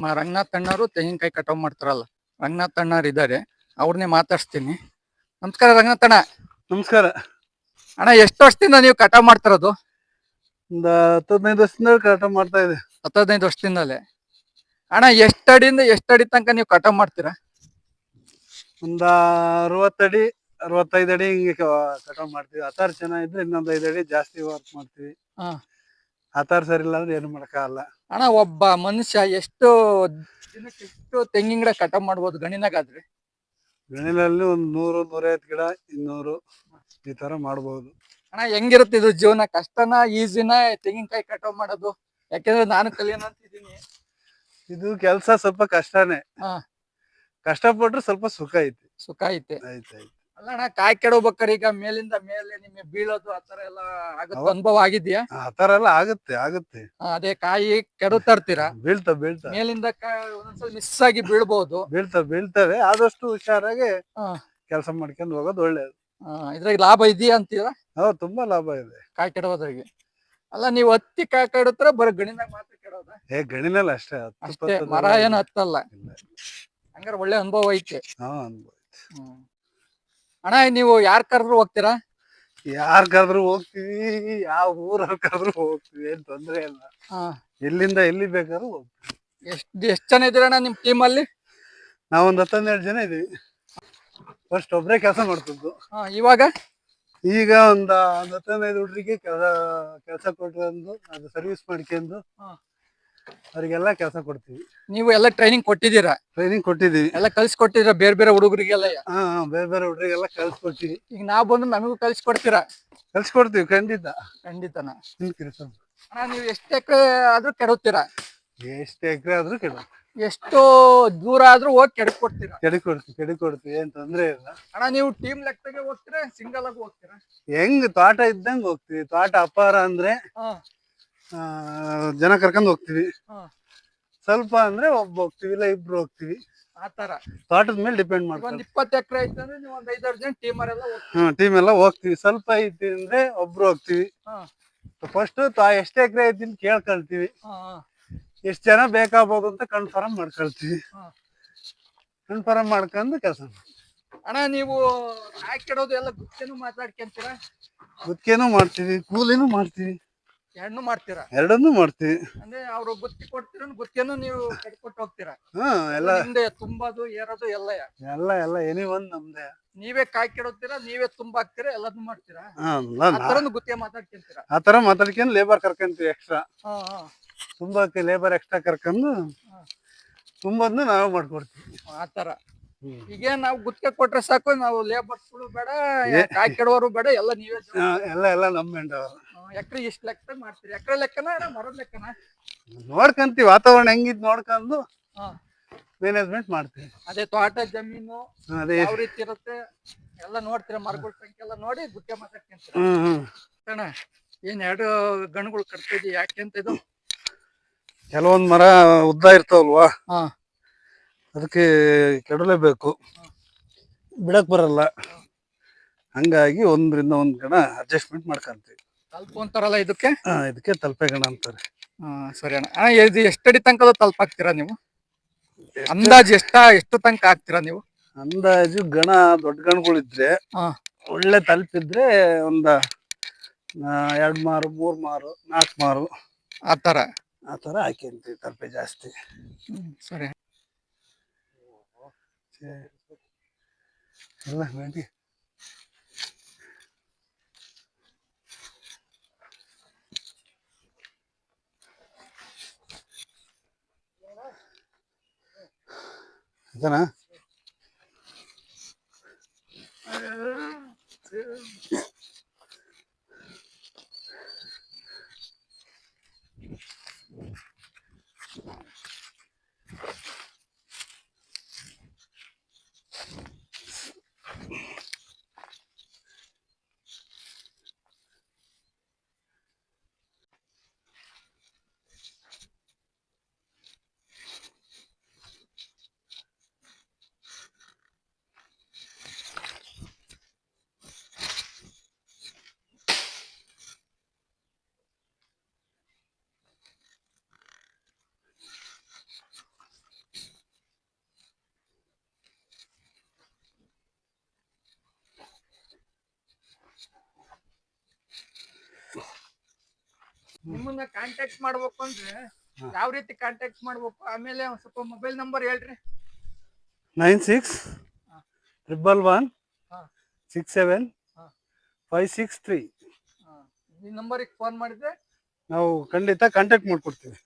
ರಂಗನಾಥ್ ಅಣ್ಣವರು ತೆಂಗಿನಕಾಯಿ ಕಟಾವ್ ಮಾಡ್ತಾರಲ್ಲ. ರಂಗನಾಥ್ ಅಣ್ಣವ್ರು ಇದ್ದಾರೆ ಅವ್ರನ್ನೇ ಮಾತಾಡ್ಸ್ತೀನಿ. ನಮಸ್ಕಾರ ರಂಗನಾಥ್ ಅಣ್ಣ. ನಮಸ್ಕಾರ. ಅಣ್ಣ ಎಷ್ಟು ವರ್ಷದಿಂದ ನೀವು ಕಟಾವ್ ಮಾಡ್ತಿರೋದು? ಒಂದ ಹತ್ತು ಹದಿನೈದು ವರ್ಷದಿಂದ ಕಟಾವ್ ಮಾಡ್ತಾ ಇದೆ. ಹತ್ತು ಹದಿನೈದು ವರ್ಷದಿಂದಲೇ. ಅಣ್ಣ ಎಷ್ಟು ಅಡಿಯಿಂದ ಎಷ್ಟು ಅಡಿ ತನಕ ನೀವು ಕಟಾವ್ ಮಾಡ್ತೀರಾ? ಒಂದ ಅರವತ್ತಡಿ ಅರವತ್ತೈದು ಅಡಿ ಹಿಂಗೆ ಕಟಾವ್ ಮಾಡ್ತೀವಿ. ಹತ್ತಾರು ಚೆನ್ನಾಗಿದ್ರೆ ಇನ್ನೊಂದು ಐದು ಅಡಿ ಜಾಸ್ತಿ ವರ್ಕ್ ಮಾಡ್ತೀವಿ. ಹಾ. ಹತ್ತಾರು ಸರಿ ಇಲ್ಲ ಅಂದ್ರೆ ಏನು ಮಾಡಕ್ಕಾಗಲ್ಲ. ಅಣ್ಣ ಒಬ್ಬ ಮನುಷ್ಯ ಎಷ್ಟು ದಿನಕ್ಕೆ ಎಷ್ಟು ತೆಂಗಿನ ಗಿಡ ಕಟಾವ್ ಮಾಡ್ಬೋದು ಗಣಿನಾಗಾದ್ರೆ. ಗಣಿನಲ್ಲಿ ಒಂದು ನೂರು ನೂರೈವತ್ತು ಗಿಡ ಇನ್ನೂರು ಈ ತರ ಮಾಡ್ಬೋದು. ಅಣ್ಣ ಹೆಂಗಿರುತ್ತೆ ಇದು ಜೀವನ? ಕಷ್ಟನ ಈಸಿನ ತೆಂಗಿನಕಾಯಿ ಕಟಾವ್ ಮಾಡೋದು? ಯಾಕೆಂದ್ರೆ ನಾನು ಕಲಿಯೋಣ ಅಂತಿದ್ದೀನಿ ಇದು ಕೆಲಸ ಸ್ವಲ್ಪ ಕಷ್ಟನೇ. ಹಾ. ಕಷ್ಟಪಟ್ರೆ ಸ್ವಲ್ಪ ಸುಖ ಐತಿ. ಸುಖ ಐತೆ. ಆಯ್ತು ಆಯ್ತು ಅಲ್ಲ ಅಣ್ಣ ಕಾಯಿ ಕೆಡಬೇಕಾರೆ ಈಗ. ಮೇಲಿಂದ ಮೇಲೆ ನಿಮಗೆ ಬೀಳೋದು ಆತರ ಎಲ್ಲ ಆಗುತ್ತೆ ಹೌದು. ಅನುಭವ ಆಗಿದ್ಯಾ? ಆತರ ತರ ಎಲ್ಲ ಆಗುತ್ತೆ ಆಗುತ್ತೆ. ಅದೇ ಕಾಯಿ ಕೆಡುತ್ತಾ ಇರ್ತೀರಾ? ಬೀಳ್ತಾ ಬೀಳ್ತ. ಮೇಲಿಂದ ಕಾ- ಒಂದೊಂದ್ಸಲ ಮಿಸ್ ಆಗಿ ಬೀಳ್ಬಹುದು ಬೀಳ್ತಾ ಬೀಳ್ತವೆ. ಆದಷ್ಟು ಹುಷಾರಾಗಿ ಹಾ. ಕೆಲಸ ಮಾಡ್ಕೊಂಡು ಹೋಗೋದು ಒಳ್ಳೇದು. ಇದ್ರಾಗ ಲಾಭ ಇದೆಯಾ ಅಂತೀರಾ? ಹೌದು ತುಂಬಾ ಲಾಭ ಇದೆ. ಕಾಯಿ ಕೆಡೋದ್ರಾಗೆ. ಅಲ್ಲ ನೀವು ಹತ್ತಿ ಕಾಯಿ ಕೆಡುತ್ತರ ಬರೀ ಗಣಿನಾಗ ಮಾತ್ರ ಕೆಡೋದ? ಏ ಗಣಿನಲ್ಲ ಅಷ್ಟೇ ಹತ್ತು ಅಷ್ಟೇ ಮರ ಏನು ಹತ್ತಲ್ಲ. ಇಲ್ಲ. ಹಂಗಾರೆ ಒಳ್ಳೆ ಅನುಭವ ಐತೆ. ಹಾ ಅನುಭವ ಹ್ಮ್. ಅಣ್ಣ ನೀವು ಯಾರ್ ಕರೆದ್ರು ಹೋಗ್ತೀರಾ? ಯಾರ್ ಕರೆದ್ರು ಹೋಗ್ತೀವಿ ಯಾವ ಊರಲ್ಲಿ ಕರೆದ್ರು ಹೋಗ್ತೀವಿ ಏನ್ ತೊಂದ್ರೆ ಇಲ್ಲ. ಹಾ. ಎಲ್ಲಿಂದ ಎಲ್ಲಿ ಬೇಕಾದ್ರೂ ಹೋಗ್ತೀವಿ. ಎಷ್ಟ್ ಎಷ್ಟ್ ಜನ ಇದೀರಣ್ಣ ನಿಮ್ ಟೀಮ್ ಅಲ್ಲಿ? ನಾವೊಂದ್ ಹತ್ತೊಂದೆರಡು ಜನ ಇದೀವಿ. ಫಸ್ಟ್ ಒಬ್ರೇ ಕೆಲಸ ಮಾಡ್ತಿದ್ದು. ಹಾ, ಇವಾಗ? ಈಗ ಒಂದ್ ಒಂದ್ ಹತ್ತನೈದು ಹುಡ್ರಿಗೆ ಕೆಲಸ ಕೆಲಸ ಕೊಟ್ಕೊಂಡು ಅದು ಸರ್ವಿಸ್ ಮಾಡ್ಕೊಂಡು ಹಾ. ಅವ್ರಿಗೆಲ್ಲ ಕೆಲಸ ಕೊಡ್ತೀವಿ. ನೀವು ಎಲ್ಲ ಟ್ರೈನಿಂಗ್ ಕೊಟ್ಟಿದ್ದೀರಾ? ಟ್ರೈನಿಂಗ್ ಕೊಟ್ಟಿದ್ದೀವಿ. ಎಲ್ಲ ಕಲ್ಸಿ ಕೊಟ್ಟಿದ್ರ ಬೇರೆ ಬೇರೆ ಹುಡುಗರಿಗೆಲ್ಲ? ಹಾ ಹಾ, ಬೇರೆ ಬೇರೆ ಕಲ್ಸಿ ಕಳ್ಸ್ಕೊಡ್ತೀವಿ ಈಗ ನಾವ್ ಬಂದು ನಮಗೂ ಕಲ್ಸಿ ಕೊಡ್ತೀರಾ ಕಳ್ಸ್ಕೊಡ್ತೀವಿ ಖಂಡಿತ. ಖಂಡಿತನ? ನಿಮ್ ಕೆಲಸ. ಅಣ್ಣ ನೀವು ಎಷ್ಟು ಎಕರೆ ಆದ್ರೂ ಕೆಡುತ್ತೀರಾ ಎಷ್ಟು ಎಕರೆ ಆದ್ರೂ ಕೆಡ ಎಷ್ಟು ದೂರ ಆದ್ರೂ ಹೋಗಿ ಕೆಡಕ್ ಕೊಡ್ತೀರಾ ಕೆಡಿ ಕೊಡ್ತೀವಿ ಕೆಡಿ ಕೊಡ್ತೀವಿ ಏನ್ ತೊಂದ್ರೆ ಇಲ್ಲ. ಅಣ್ಣ ನೀವು ಟೀಮ್ ಲೆಕ್ಕದಾಗೆ ಹೋಗ್ತೀರಾ ಸಿಂಗಲ್ ಆಗಿ ಹೋಗ್ತೀರಾ? ಹೆಂಗ್ ತೋಟ ಇದ್ದಂಗ್ ಹೋಗ್ತೀವಿ. ತೋಟ ಅಪಾರ ಅಂದ್ರೆ ಹಾ. ಜನ ಕರ್ಕೊಂಡು ಹೋಗ್ತೀವಿ. ಸ್ವಲ್ಪ ಅಂದ್ರೆ ಒಬ್ಬ ಹೋಗ್ತೀವಿ ಇಲ್ಲ ಇಬ್ರು ಹೋಗ್ತೀವಿ. ಆತರ ತೋಟದ ಮೇಲೆ ಡಿಪೆಂಡ್ ಮಾಡ್ತೀವಿ ಒಂದ್ ಮಾಡ್ಕೊಂಡು ಇಪ್ಪತ್ತು ಎಕರೆ ಐತೆ ಅಂದ್ರೆ ನೀವು ಒಂದ್ ಐದಾರು ಜನ ಹೋಗ್ತೀವಿ. ಹ್ಮ್ ಟೀಮ್ ಎಲ್ಲ ಹೋಗ್ತೀವಿ. ಸ್ವಲ್ಪ ಐತಿ ಅಂದ್ರೆ ಒಬ್ರು ಹೋಗ್ತೀವಿ. ಹಾ. ಫಸ್ಟ್ ಎಷ್ಟು ಎಕರೆ ಐತಿ ಅಂತ ಕೇಳ್ಕೊಳ್ತೀವಿ. ಹಾ, ಹಾ. ಎಷ್ಟ್ ಜನ ಬೇಕಾಗ್ಬೋದು ಅಂತ ಕನ್ಫರ್ಮ್ ಮಾಡ್ಕೊಳ್ತೀವಿ. ಹಾ. ಕನ್ಫರ್ಮ್ ಮಾಡ್ಕೊಂಡು ಕೆಲಸ ಅಣ್ಣ ನೀವು ಹಾಕಿಡೋದು ಕೆಡೋದು ಎಲ್ಲ ಗುಚ್ಚೇನು ಮಾತಾಡ್ಕೊಂತೀರಾ? ಗುತ್ತಿಗೆನೂ ಮಾಡ್ತೀವಿ ಕೂಲಿನೂ ಮಾಡ್ತೀವಿ. ಎರಡ್ನು ಮಾಡ್ತೀರಾ? ಎರಡನ್ನೂ ಮಾಡ್ತೀವಿ. ಅಂದ್ರೆ ಅವ್ರು ಗುತ್ತಿ ಕೊಡ್ತೀರ ಗುತ್ತಿಯನ್ನು ನೀವು ಕಟ್ಕೊಟ್ಟು ಹೋಗ್ತೀರಾ? ಹಾ ಎಲ್ಲ ಹಿಂದೆ ತುಂಬದು ಏರೋದು ಎಲ್ಲ ಎಲ್ಲ ಎಲ್ಲ ಎನಿ ಒಂದ್ ನಮ್ಮದೇ ನೀವೇ ಕಾಯಿ ಕೆಡೋತೀರಾ ನೀವೇ ತುಂಬಾಕ್ತೀರಾ ಎಲ್ಲದನ್ನು ಮಾಡ್ತೀರಾ? ಹಾ, ಆ ನಾ- ಗುತ್ತಿಗೆ ಮಾತಾಡ್ಕೊಂತೀರಾ? ಆ ತರ ಮಾತಾಡ್ಕೊಂಡು ಲೇಬರ್ ಕರ್ಕೊಂತೀವಿ ಎಕ್ಸ್ಟ್ರಾ ಹಾ ಹಾ. ತುಂಬಾಕ್ಕೆ ಲೇಬರ್ ಎಕ್ಸ್ಟ್ರಾ ಕರ್ಕೊಂಡು ಹಾ. ತುಂಬದ್ನ ನಾವೇ ಮಾಡ್ಕೊಡ್ತೀವಿ. ಆತರ ಈಗ ನಾವು ಗುತ್ತಿಗೆ ಕೊಟ್ರೆ ಸಾಕು ನಾವು ಲೇಬರ್ಸ್ಗಳು ಬೇಡ ಕಾಯ್ಕಿಡೋರು ಕಾಯಿ ಕೆಡೋರು ಬೇಡ ಎಲ್ಲ ನೀವೇ ಆ, ಎಲ್ಲ ಎಲ್ಲ ನಮ್ಮ ಮೆಂಡ ಎಕರೆ ಎಷ್ಟು ಲೆಕ್ಕ ಮಾಡ್ತೀರಿ? ಎಕರೆ ಲೆಕ್ಕನ ಏನ ಮರದ ಲೆಕ್ಕನ? ನೋಡ್ಕಂತೀವಿ ವಾತಾವರಣ ಹೆಂಗಿದ್ ನೋಡ್ಕೊಂಡು ಹಾ. ಮ್ಯಾನೇಜ್ಮೆಂಟ್ ಮಾಡ್ತೀವಿ. ಅದೇ ತೋಟ ಜಮೀನು ಅದೇ. ಯಾವ ರೀತಿ ಇರುತ್ತೆ ಎಲ್ಲ ನೋಡ್ತೀರ ಮರಗಳ ಸಂಖ್ಯೆ ಎಲ್ಲ ನೋಡಿ ಗುತ್ತಿಗೆ ಮಾತಾಡ್ಕೊಂತೀರಾ ಹ್ಮ್ ಹ್ಮ್. ಅಣ್ಣ ಏನ್ ಎರಡು ಗಣಗಳು ಕಟ್ತಿದ್ವಿ ಯಾಕೆ ಅಂತ ಇದು? ಕೆಲವೊಂದ್ ಮರ ಉದ್ದ ಇರ್ತಾವಲ್ವಾ? ಹಾ. ಅದಕ್ಕೆ ಕೆಡಲೇಬೇಕು. ಬಿಡಕ್ ಬರಲ್ಲ. ಹಂಗಾಗಿ ಒಂದ್ರಿಂದ ಒಂದ್ ಗಣ ಅಡ್ಜಸ್ಟ್ಮೆಂಟ್ ಮಾಡ್ಕೊಂತೀವಿ. ತಲ್ಪ ಅಂತಾರಲ್ಲ ಇದಕ್ಕೆ? ಆ, ಇದಕ್ಕೆ ತಲ್ಪೆ ಗಣ ಅಂತಾರೆ. ಹಾ ಸರಿ ಅಣ್ಣ. ಅಣ್ಣ ಇದು ಎಷ್ಟಡಿ ತನಕ ತಲ್ಪ ಹಾಕ್ತೀರಾ ನೀವು? ಅಂದಾಜು ಎಷ್ಟ ಎಷ್ಟು ತನಕ ಹಾಕ್ತೀರಾ ನೀವು? ಅಂದಾಜು ಗಣ ದೊಡ್ಡ ಗಣಗಳಿದ್ರೆ ಹಾ. ಒಳ್ಳೆ ತಲುಪಿದ್ರೆ ಒಂದ ಆ, ಎರಡ್ ಮಾರು ಮೂರ್ ಮಾರು ನಾಲ್ಕು ಮಾರು. ಆತರ ಆ ಹಾಕಿ ಹಾಕಿಂತೀವಿ ತಲುಪೆ ಜಾಸ್ತಿ. ಹ್ಮ್, ಸರಿ ಎಲ್ಲ ಮೆಂಟಿ అంతేనా ನಿಮ್ಮನ್ನ ಕಾಂಟ್ಯಾಕ್ಟ್ ಮಾಡ್ಬೇಕು ಅಂದ್ರೆ ಯಾವ ರೀತಿ ಕಾಂಟ್ಯಾಕ್ಟ್ ಮಾಡ್ಬೇಕು ಆಮೇಲೆ ಒಂದ್ ಸ್ವಲ್ಪ ಮೊಬೈಲ್ ನಂಬರ್ ಹೇಳ್ರಿ nine six. Triple one. Six seven. Five six three ಈ ನಂಬರಿಗೆ ಫೋನ್ ಮಾಡಿದ್ರೆ ನಾವು ಖಂಡಿತ ಕಾಂಟ್ಯಾಕ್ಟ್ ಮಾಡ್ಕೊಡ್ತೀವಿ